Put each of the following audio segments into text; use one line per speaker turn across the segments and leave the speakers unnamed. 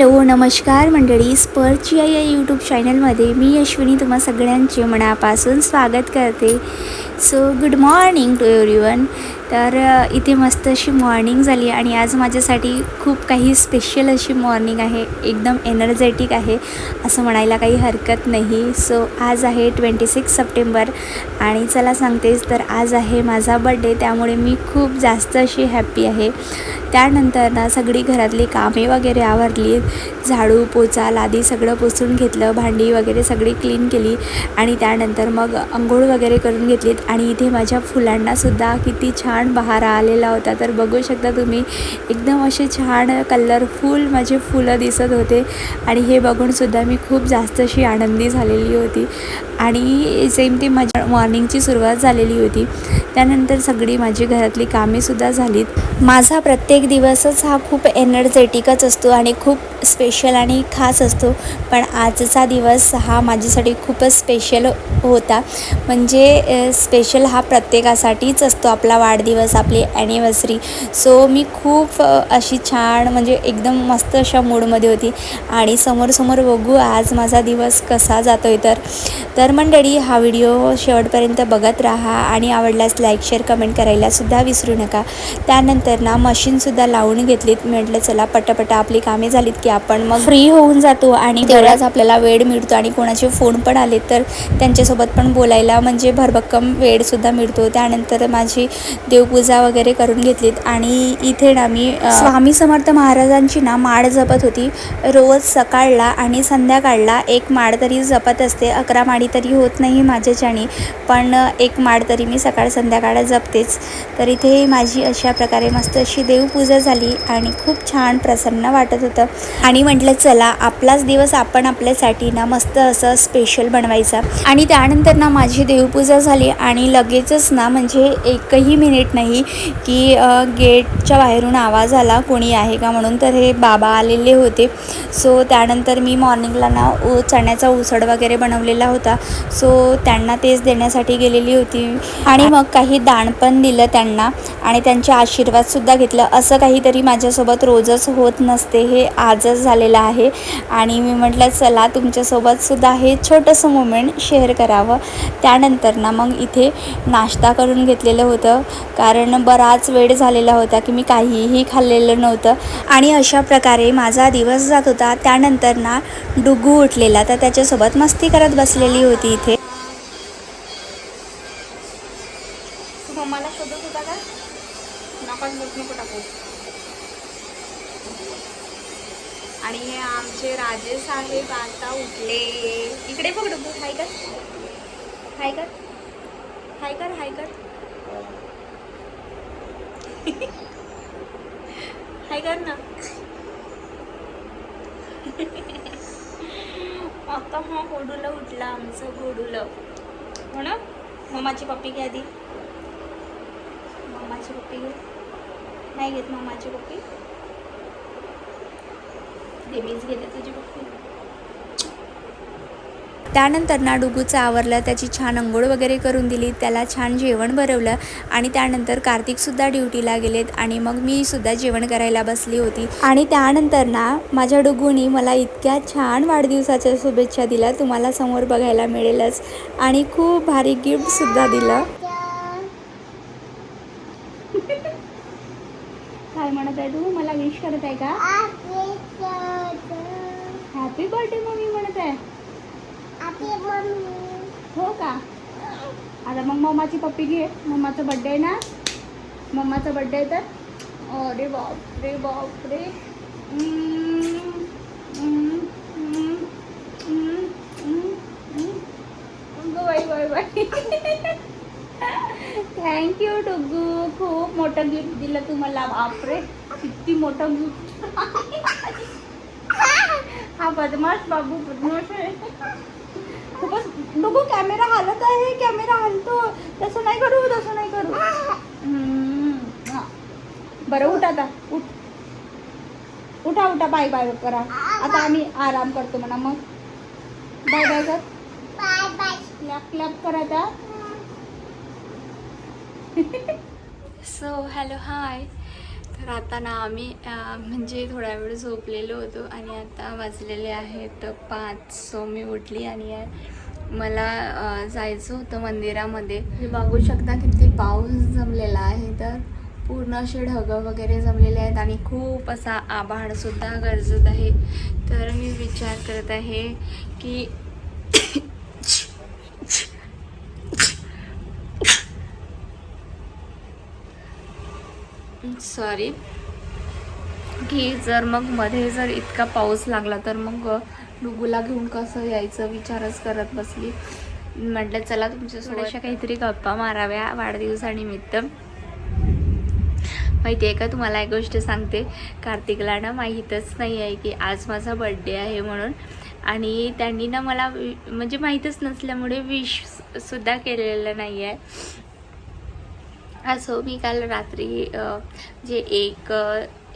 Hello नमस्कार मंडळी. स्पर्ची या यूट्यूब चॅनलमध्ये मी अश्विनी तुम्हा सगळ्यांचे मनापासून स्वागत करते. So good morning to everyone तर इथे मस्त अशी मॉर्निंग झाली आणि आज माझ्यासाठी खूप काही स्पेशल अशी मॉर्निंग आहे. एकदम एनर्जेटिक आहे. असं म्हणायला काही हरकत नाही. सो आज आहे ट्वेंटी सिक्स सप्टेंबर आणि चला सांगतेच तर आज आहे माझा बड्डे त्यामुळे मी खूप जास्त अशी हॅप्पी आहे. त्यानंतर ना सगळी घरातली कामे वगैरे आवरली. झाडू पोचा लादी सगळं पोसून घेतलं. भांडी वगैरे सगळी क्लीन केली. आणि त्यानंतर मग आंघोळ वगैरे करून घेतलीत. आणि इथे माझ्या फुलांनासुद्धा किती छान बहार आलेला होता. तर बघू शकता तुम्ही एकदम असे छान कलरफुल माझे फुलं दिसत होते. आणि हे बघूनसुद्धा मी खूप जास्त अशी आनंदी झालेली होती. आणि सेम ती माझ्या मॉर्निंगची सुरुवात झालेली होती. त्यानंतर सगळी माझी घरातली कामेसुद्धा झालीत. माझा प्रत्येक दिवसच हा खूप एनर्जेटिकच असतो आणि खूप स्पेशल आणि खास असतो. पण आजचा दिवस हा माझ्यासाठी खूपच स्पेशल होता. म्हणजे स्पेशल हा प्रत्येकासाठीच असतो. आपला वाढदिवस आपली ॲनिव्हर्सरी सो मी खूप अशी छान म्हणजे एकदम मस्त अशा मूडमध्ये होती. आणि समोर बघू आज माझा दिवस कसा जातो आहे तर तर मंडळी हा व्हिडिओ शेवटपर्यंत बघत राहा आणि आवडल्यास लाईक शेअर कमेंट करायलासुद्धा विसरू नका. त्यानंतर ना मशीनसुद्धा लावून घेतलीत. म्हटलं चला पटापटा आपली कामे झालीत की आपण मग फ्री होऊन जातो आणि तेवढाच आपल्याला वेळ मिळतो आणि कोणाचे फोन पण आले तर त्यांच्यासोबत पण बोलायला म्हणजे भरभक्कम वेळसुद्धा मिळतो. त्यानंतर माझी देवपूजा वगैरे करून घेतलीत आणि इथे ना मी स्वामी समर्थ महाराजांची ना माळ जपत होती. रोज सकाळला आणि संध्याकाळला एक माळ तरी जपत असते. अकरा माळी तरी तरी होत नाही माझ्याच्यानी. पण एक माळ तरी मी सकाळ संध्याकाळ जपतेच. तर इथे माझी अशा प्रकारे मस्त अशी देवपूजा झाली आणि खूप छान प्रसन्न वाटत होतं. आणि म्हटलं चला आपलाच दिवस आपण आपल्यासाठी ना मस्त असं स्पेशल बनवायचा. आणि त्यानंतर ना माझी देवपूजा झाली आणि लगेचच ना म्हणजे एकही मिनिट नाही की गेटच्या बाहेरून आवाज आला कोणी आहे का? म्हणून तर हे बाबा आलेले होते. सो त्यानंतर मी मॉर्निंगला ना चण्याचा उसळ वगैरे बनवलेला होता. सो त्यांना तेच देण्यासाठी गेलेली होती. आणि मग काही दान पण दिलं त्यांना आणि त्यांचे आशीर्वादसुद्धा घेतलं. असं काहीतरी माझ्यासोबत रोजच होत नसते हे आजच झालेलं आहे. आणि मी म्हटलं चला तुमच्यासोबतसुद्धा हे छोटंसं मुमेंट शेअर करावं. त्यानंतर ना मग इथे नाश्ता करून घेतलेलं होतं. कारण बराच वेळ झालेला होता की मी काहीही खाल्लेलं नव्हतं. आणि अशा प्रकारे माझा दिवस जात होता. त्यानंतर ना डुगू उठलेला. तर त्याच्यासोबत मस्ती करत बसलेली होती इथे.
मम्माला शोधत होता का? नकाच बोट नको टाकू. आणि आमचे राजे साहेब आता उठले. इकडे बघ डुबू हाय कर. हाय कर. हाय कर हाय कर. हाय कर ना. आता हा गोडूला उठला आमचं गोडूलं. हो ना? मम्माची पप्पी घ्या आधी मम्माची पप्पी घे नाही घेत मम्माची पप्पी. दे मीच घेते तुझी पप्पी.
त्यानंतर ना डुगूचं आवरलं त्याची छान अंघोळ वगैरे करून दिली त्याला छान जेवण भरवलं आणि त्यानंतर कार्तिकसुद्धा ड्युटीला गेलेत आणि मग मी सुद्धा जेवण करायला बसली होती. आणि त्यानंतर ना माझ्या डुगूनी मला इतक्या छान वाढदिवसाच्या शुभेच्छा दिल्या तुम्हाला समोर बघायला मिळेलच. आणि खूप भारी गिफ्टसुद्धा दिलं.
काय म्हणत आहे तू? मला विश करत आहे का? हॅपी बर्थडे मम्मी म्हणत आहे. हो का? आता मग मम्माची पप्पी घे. मम्माचा बड्डे आहे ना? मम्माचा बड्डे आहे तर? अरे बाप रे बाप रे बाई बाई बाई थँक्यू टुगू खूप मोठं गिफ्ट दिलं तुम्हाला. बापरे किती मोठं गिफ्ट हा बदमाश बाबू बदमाश आहे. खूपच डुगू कॅमेरा हालत आहे कॅमेरा हलतो. तसं नाही करू तसं नाही करू. हम्म. बरं उठ आता उठ. उठा उठा बाय बाय करा. आता आम्ही आराम करतो म्हणा मग. बाय बाय कर क्लॅप क्लॅप कर आता.
सो हॅलो हाय राहताना आम्ही म्हणजे थोडा वेळ झोपलेलो होतो आणि आता वाजलेले आहेत पाच. सो मी उठली आणि मला जायचं होतं मंदिरामध्ये. बघू शकता किती पाऊस जमलेला आहे तर. पूर्ण असे ढगं वगैरे जमलेले आहेत आणि खूप असा आभाळसुद्धा गरजत आहे. तर मी विचार करत आहे की सॉरी. की जर मग मध्ये जर इतका पाऊस लागला तर मग डुगूला घेऊन कसं यायचं विचारच करत बसली. म्हटलं चला तुमच्या थोड्याशा काहीतरी गप्पा माराव्या वाढदिवसानिमित्त. माहिती आहे का तुम्हाला एक गोष्ट सांगते. कार्तिकला ना माहीतच नाही आहे की आज माझा बड्डे आहे म्हणून. आणि त्यांनी ना मला म्हणजे माहीतच नसल्यामुळे विश सुद्धा केलेलं नाही आहे असो हो, मी काल रात्री जे एक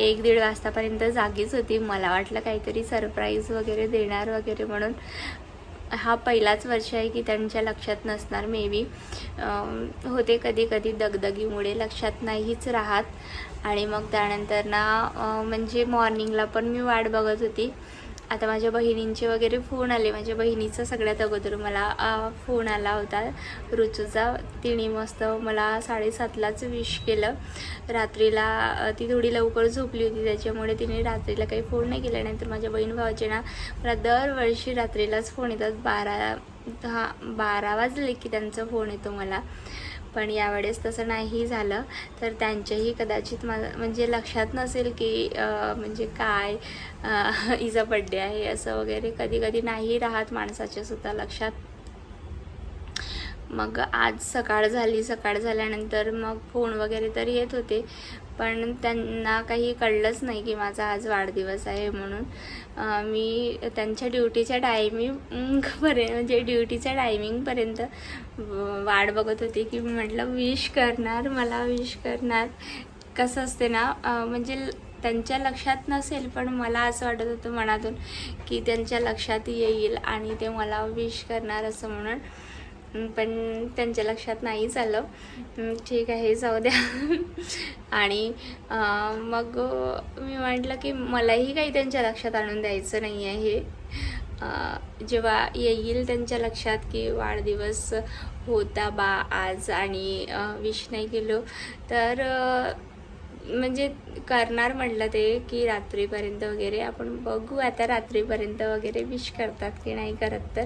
एक दीड वाजतापर्यंत जागीच होती. मला वाटलं काहीतरी सरप्राईज वगैरे देणार वगैरे म्हणून. हा पहिलाच वर्ष आहे की त्यांच्या लक्षात नसणार मे बी होते कधी कधी दगदगीमुळे लक्षात नाहीच राहत. आणि मग त्यानंतर ना म्हणजे मॉर्निंगला पण मी वाट बघत होती. आता माझ्या बहिणींचे वगैरे फोन आले. माझ्या बहिणीचा सगळ्यात अगोदर मला फोन आला होता. रुचूचा तिने मस्त मला साडेसातलाच विश केलं. रात्रीला ती थोडी लवकर झोपली होती त्याच्यामुळे तिने रात्रीला काही फोन नाही केला. नाहीतर माझ्या बहीण भावाचे ना मला दरवर्षी रात्रीलाच फोन येतात. बारा दहा बारा वाजले की त्यांचा फोन येतो मला. पण यावेळेस तसं नाही झालं. तर त्यांच्याही कदाचित मला म्हणजे लक्षात नसेल की म्हणजे काय इजा बड्डे आहे असं वगैरे. कधी कधी नाही राहत माणसाच्या सुद्धा लक्षात. मग आज सकाळ झाली सकाळ झाल्यानंतर मग फोन वगैरे तर येत होते पण त्यांना काही कळलंच नाही की माझा आज वाढदिवस आहे म्हणून. मी त्यांच्या ड्युटीच्या टायमिंगपर्यंत म्हणजे ड्युटीच्या टायमिंगपर्यंत वाट बघत होती की म्हटलं विश करणार मला विश करणार. कसं असते ना म्हणजे ल- त्यांच्या लक्षात नसेल पण मला असं वाटत होतं मनातून की त्यांच्या लक्षात येईल आणि ते मला विश करणार असं म्हणून. पण त्यांच्या लक्षात नाही झालं. ठीक आहे जाऊ द्या. आणि मग मी म्हटलं की मलाही काही त्यांच्या लक्षात आणून द्यायचं नाही आहे. हे जेव्हा येईल त्यांच्या लक्षात की वाढदिवस होता बा आज आणि विश नाही केलो तर म्हणजे करणार म्हटलं ते की रात्रीपर्यंत वगैरे. आपण बघू आता रात्रीपर्यंत वगैरे विश करतात की नाही करत तर.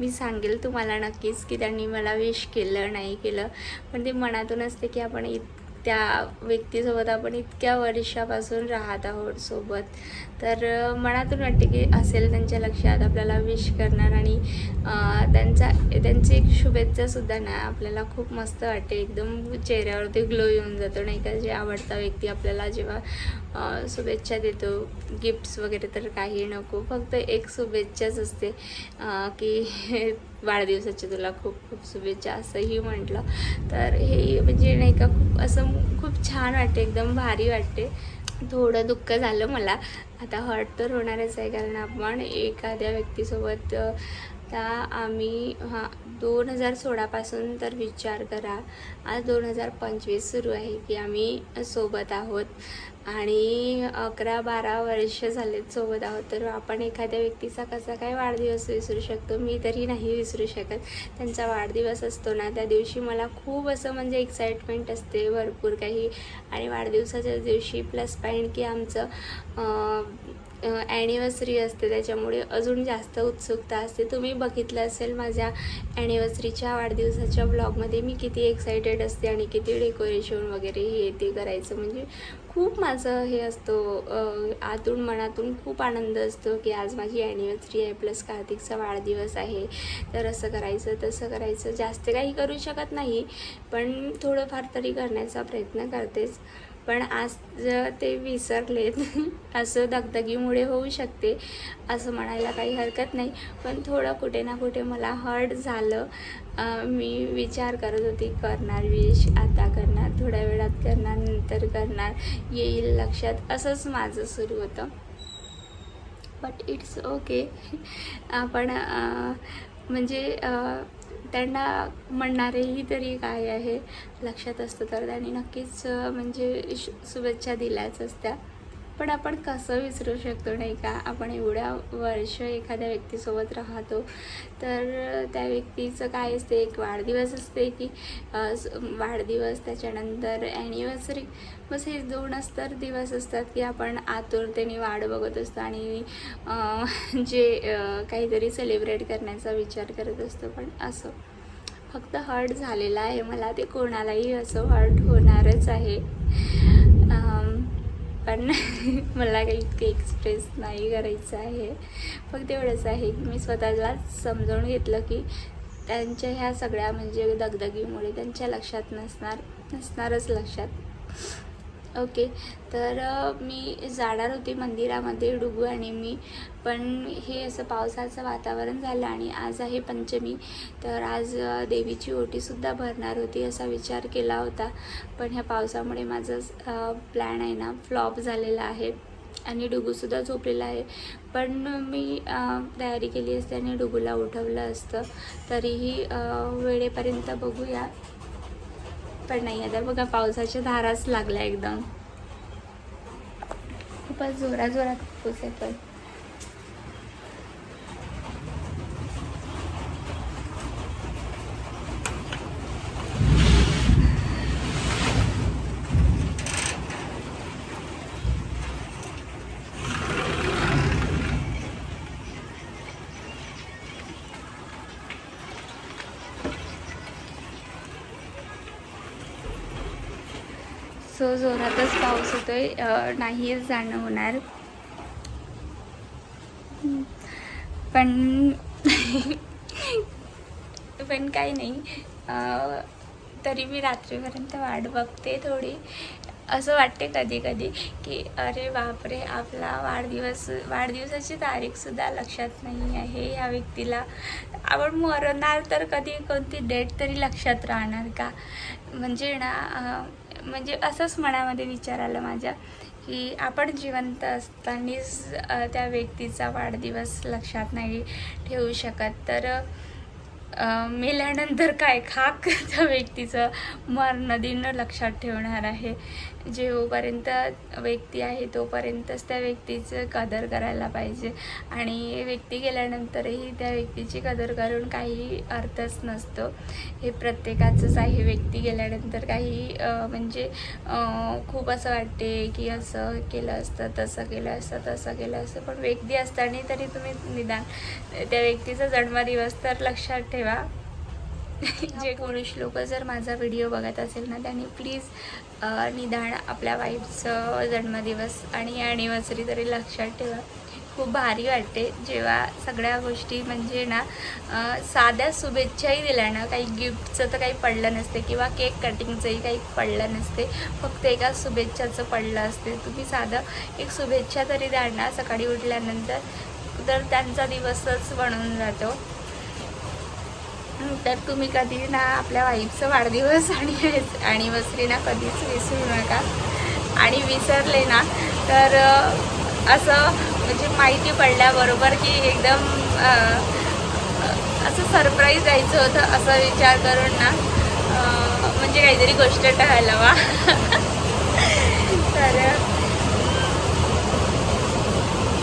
मी सांगेल तुम्हाला नक्कीच की त्यांनी मला विश केलं नाही केलं. पण ते मनातून असते की आपण इत त्या व्यक्तीसोबत आपण इतक्या वर्षापासून राहत आहोत सोबत. तर मनातून वाटते की असेल त्यांच्या लक्षात आपल्याला विश करणार आणि त्यांचा त्यांची एक शुभेच्छासुद्धा ना आपल्याला खूप मस्त वाटते. एकदम चेहऱ्यावरती ग्लो येऊन जातो. नाही का जे आवडता व्यक्ती आपल्याला जेव्हा शुभेच्छा देतो गिफ्ट्स वगैरे तर काही नको. फक्त एक शुभेच्छाच असते की वाढदिवसाची तुला खूप खूप शुभेच्छा असंही म्हटलं. तर हे म्हणजे नाही का खूप असं खूप छान वाटते. एकदम भारी वाटते. थोडं दुःख झालं मला. आता हॉट तर होणारच आहे कारण आपण एखाद्या व्यक्तीसोबत आता आम्ही हां दोन हजार सोळापासून तर विचार करा. आज दोन हजार पंचवीस सुरू आहे की आम्ही सोबत आहोत. आणि अकरा बारा वर्ष झालेत सोबत आहोत तर आपण एखाद्या व्यक्तीचा कसा काय वाढदिवस विसरू शकतो? मी तरी नाही विसरू शकत. त्यांचा वाढदिवस असतो ना त्या दिवशी मला खूप असं म्हणजे एक्साइटमेंट असते भरपूर काही. आणि वाढदिवसाच्या दिवशी प्लस पॉईंट की आमचं ॲनिव्हर्सरी असते त्याच्यामुळे अजून जास्त उत्सुकता असते. तुम्ही बघितलं असेल माझ्या ॲनिव्हर्सरीच्या वाढदिवसाच्या ब्लॉगमध्ये मी किती एक्सायटेड असते आणि किती डेकोरेशन वगैरे हे ते करायचं. म्हणजे खूप माझं हे असतो आतून मनातून खूप आनंद असतो की आज माझी ॲनिव्हर्सरी आहे प्लस कार्तिकचा वाढदिवस आहे. तर असं करायचं तसं करायचं. जास्त काही करू शकत नाही पण थोडंफार तरी करण्याचा प्रयत्न करतेच. पण आज ते विसरलेत असं दगदगीमुळे होऊ शकते असं म्हणायला काही हरकत नाही. पण थोडं कुठे ना कुठे मला हर्ट झालं. मी विचार करत होती करणार विश आता करणार थोड्या वेळात करणार नंतर करणार येईल लक्षात असंच माझं सुरू होतं. बट इट्स ओके आपण म्हणजे त्यांना म्हणणारेही तरी काय आहे? लक्षात असतं तर. त्यांनी नक्कीच म्हणजे शु शुभेच्छा दिल्याच असत्या. पण आपण कसं विसरू शकतो नाही का? आपण एवढ्या वर्ष एखाद्या व्यक्तीसोबत राहतो तर त्या व्यक्तीचं काय असते? एक वाढदिवस असते की वाढदिवस त्याच्यानंतर ॲनिव्हर्सरी बस हे दोनच तर दिवस असतात की आपण आतुरतेने वाढ बघत असतो आणि जे काहीतरी सेलिब्रेट करण्याचा विचार करत असतो. पण असं फक्त हर्ट झालेलं आहे. मला ते कोणालाही असं हर्ट होणारच आहे. पण मला काही इतके एक्सप्रेस नाही करायचं आहे. फक्त एवढंच आहे की मी स्वतःलाच समजावून घेतलं की त्यांच्या ह्या सगळ्या म्हणजे दगदगीमुळे त्यांच्या लक्षात नसणार नसणारच लक्षात. ओके. तर मी जाणार होती मंदिरामध्ये डुगू आणि मी. पण हे असं पावसाचं वातावरण झालं आणि आज आहे पंचमी. तर आज देवीची ओटीसुद्धा भरणार होती असा विचार केला होता. पण ह्या पावसामुळे माझं प्लॅन आहे ना फ्लॉप झालेला आहे. आणि डुगूसुद्धा झोपलेला आहे. पण मी तयारी केली असते आणि डुगूला उठवलं असतं. तरीही वेळेपर्यंत बघूया. पण नाही आहे. तर बघा पावसाच्या धाराच लागल्या एकदम. खूपच जोरा जोरात पाऊस पण. सो जोरातच पाऊस येतोय. आहे नाहीच जाणं होणार. पण पण काही नाही. तरी मी रात्रीपर्यंत वाट बघते थोडी. असं वाटते कधी कधी की अरे बापरे आपला वाढदिवस वाढदिवसाची तारीखसुद्धा लक्षात नाही आहे या व्यक्तीला. आपण मरणार तर कधी कोणती डेट तरी लक्षात राहणार का? म्हणजे ना म्हणजे असंच मनामध्ये विचार आला माझ्या की आपण जिवंत असतानाच त्या व्यक्तीचा वाढदिवस लक्षात नाही ठेवू शकत. तर मेल्यानंतर काय खाक त्या व्यक्तीचं मरणदिन लक्षात ठेवणार आहे. जेवपर्यंत व्यक्ती आहे तोपर्यंतच त्या व्यक्तीचं कदर करायला पाहिजे. आणि व्यक्ती गेल्यानंतरही त्या व्यक्तीची कदर करून काही अर्थच नसतो. हे प्रत्येकाचंच आहे. व्यक्ती गेल्यानंतर काही म्हणजे खूप असं वाटते की असं केलं असतं तसं केलं असतं तसं केलं असतं. पण व्यक्ती असताना तरी तुम्ही निदान त्या व्यक्तीचा जन्मदिवस तर लक्षात ठेवा. जे पुरुष लोक जर माझा व्हिडिओ बघत असेल ना त्यांनी प्लीज निदान आपल्या वाईफचं जन्मदिवस आणि ॲनिव्हर्सरी तरी लक्षात ठेवा. खूप भारी वाटते. जेव्हा सगळ्या गोष्टी म्हणजे ना साध्या शुभेच्छाही दिल्या ना काही गिफ्टचं तर काही पडलं नसते किंवा केक कटिंगचंही काही पडलं नसते. फक्त एका शुभेच्छाचं पडलं असते. तुम्ही साधं एक शुभेच्छा तरी द्या ना सकाळी उठल्यानंतर. तर त्यांचा दिवसच बनून जातो. तर तुम्ही कधी ना आपल्या वाईफचं वाढदिवस आणि ॲनिव्हर्सरी ना कधीच विसरू नका. आणि विसरले ना तर असं म्हणजे माहिती पडल्याबरोबर की एकदम असं सरप्राईज द्यायचं होतं असा विचार करून ना म्हणजे काहीतरी गोष्ट टळायला वा तर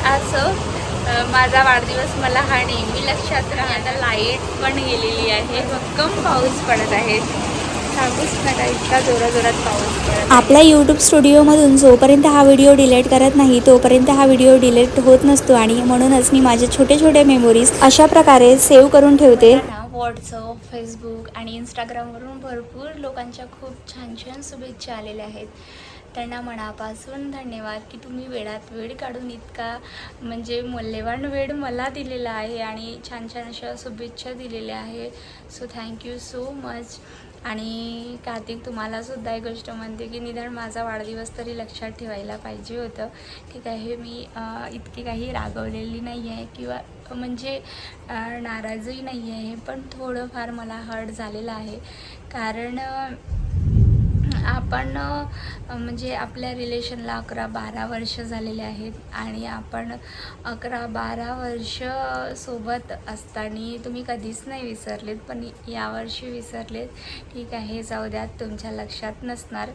असं माझा वाढदिवस मला हा नेहमी लक्षात राहा. आता लाइट पण गेलेली आहे. भक्कम पाऊस पडत आहे.
आपल्या यूट्यूब स्टुडिओमधून जोपर्यंत हा व्हिडिओ डिलीट करत नाही तोपर्यंत हा व्हिडिओ डिलीट होत नसतो आणि म्हणूनच मी माझे छोटे छोटे मेमोरीज अशा प्रकारे सेव्ह करून ठेवते.
व्हॉट्सअप फेसबुक आणि इंस्टाग्रामवरून भरपूर लोकांच्या खूप छान छान शुभेच्छा आलेल्या आहेत. त्यांना मनापासून धन्यवाद की तुम्ही वेळात वेळ काढून इतका म्हणजे मूल्यवान वेळ मला दिलेला आहे आणि छान छान अशा शुभेच्छा दिलेल्या आहे सो थँक्यू सो मच आणि कार्तिक तुम्हाला सुद्धा एक गोष्ट म्हणते की निदान माझा वाढदिवस तरी लक्षात ठेवायला पाहिजे होतं. ठीक आहे मी इतकी काही रागवलेली नाही आहे किंवा म्हणजे नाराजही नाही आहे पण थोडंफार मला हर्ट झालेलं आहे. कारण आपण म्हणजे आपल्या रिलेशनला अकरा बारा वर्ष झालेले आहेत आणि आपण अकरा बारा वर्ष सोबत असताना तुम्ही कधीच नाही विसरलेत पण यावर्षी विसरलेत. ठीक आहे जाऊ द्यात तुमच्या लक्षात नसणार.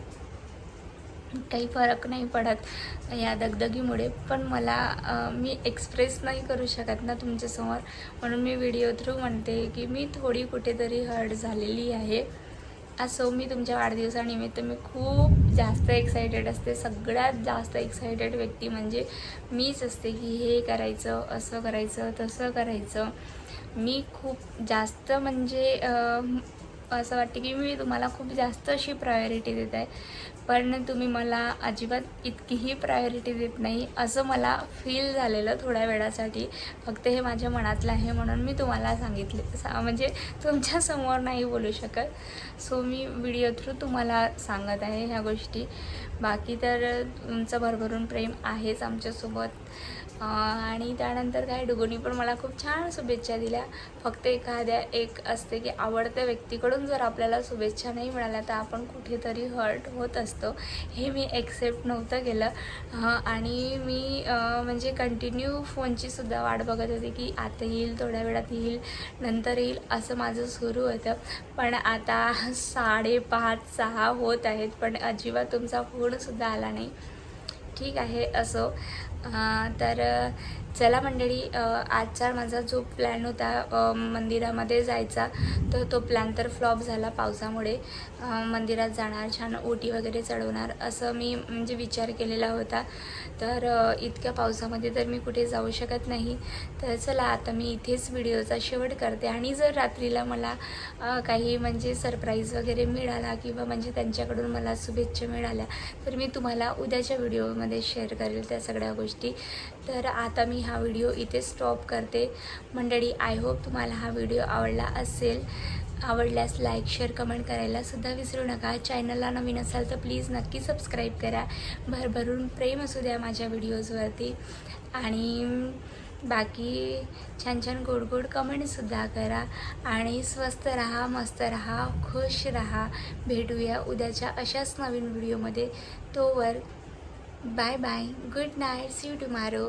काही फरक नाही पडत या दगदगीमुळे पण मला मी एक्सप्रेस नाही करू शकत ना तुमच्यासमोर. म्हणून मी व्हिडिओ थ्रू म्हणते की मी थोडी कुठेतरी हर्ट झालेली आहे. असो मी तुमच्या वाढदिवसानिमित्त मी खूप जास्त एक्सायटेड असते. सगळ्यात जास्त एक्सायटेड व्यक्ती म्हणजे मीच असते की हे करायचं असं करायचं तसं करायचं. मी खूप जास्त म्हणजे असं वाटते की मी तुम्हाला खूप जास्त अशी प्रायोरिटी देत आहे. पण तुम्ही मला अजिबात इतकीही प्रायोरिटी देत नाही असं मला फील झालेलं थोड्या वेळासाठी. फक्त हे माझ्या मनातलं आहे म्हणून मी तुम्हाला सांगितले सा म्हणजे तुमच्यासमोर नाही बोलू शकत. सो मी व्हिडिओ थ्रू तुम्हाला सांगत आहे ह्या गोष्टी. बाकी तर तुमचं भरभरून प्रेम आहेच आमच्यासोबत. आणि त्यानंतर काय डुगुनी पण मला खूप छान शुभेच्छा दिल्या. फक्त एखाद्या एक असते की आवडत्या व्यक्तीकडून जर आपल्याला शुभेच्छा नाही मिळाल्या तर आपण कुठेतरी हर्ट होत असतो. हे मी एक्सेप्ट नव्हतं केलं. आणि मी म्हणजे कंटिन्यू फोनची सुद्धा वाट बघत होती की आता येईल थोड्या वेळात येईल नंतर येईल असं माझं सुरू होतं. पण आता साडेपाच सहा होत आहेत पण अजिबात तुमचा फोनसुद्धा आला नाही. ठीक आहे असो. तर चला मंडळी आजचा माझा जो प्लॅन होता मंदिरामध्ये जायचा तर तो प्लॅन तर फ्लॉप झाला पावसामुळे. मंदिरात जाणार छान ओटी वगैरे चढवणार असं मी म्हणजे विचार केलेला होता. तर इतक्या पावसामध्ये तर मी कुठे जाऊ शकत नाही. तर चला आता मी इथेच व्हिडिओचा शेवट करते. आणि जर रात्रीला मला काही म्हणजे सरप्राईज वगैरे मिळाला किंवा म्हणजे त्यांच्याकडून मला शुभेच्छा मिळाल्या तर मी तुम्हाला उद्याच्या व्हिडिओमध्ये शेअर करेल त्या सगळ्या गोष्टी. तर आता मी हा व्हिडिओ इथे स्टॉप करते. मंडळी आय होप तुम्हाला हा व्हिडिओ आवडला असेल. आवडल्यास लाईक शेअर कमेंट करायला सुद्धा विसरू नका. चॅनलला नवीन असाल तर प्लीज नक्की सबस्क्राईब करा. भरभरून प्रेम असू द्या माझ्या व्हिडिओजवरती आणि बाकी छान छान गोड गोड कमेंटसुद्धा करा. आणि स्वस्त राहा मस्त राहा खुश राहा. भेटूया उद्याच्या अशाच नवीन व्हिडिओमध्ये तोवर bye bye good night see you tomorrow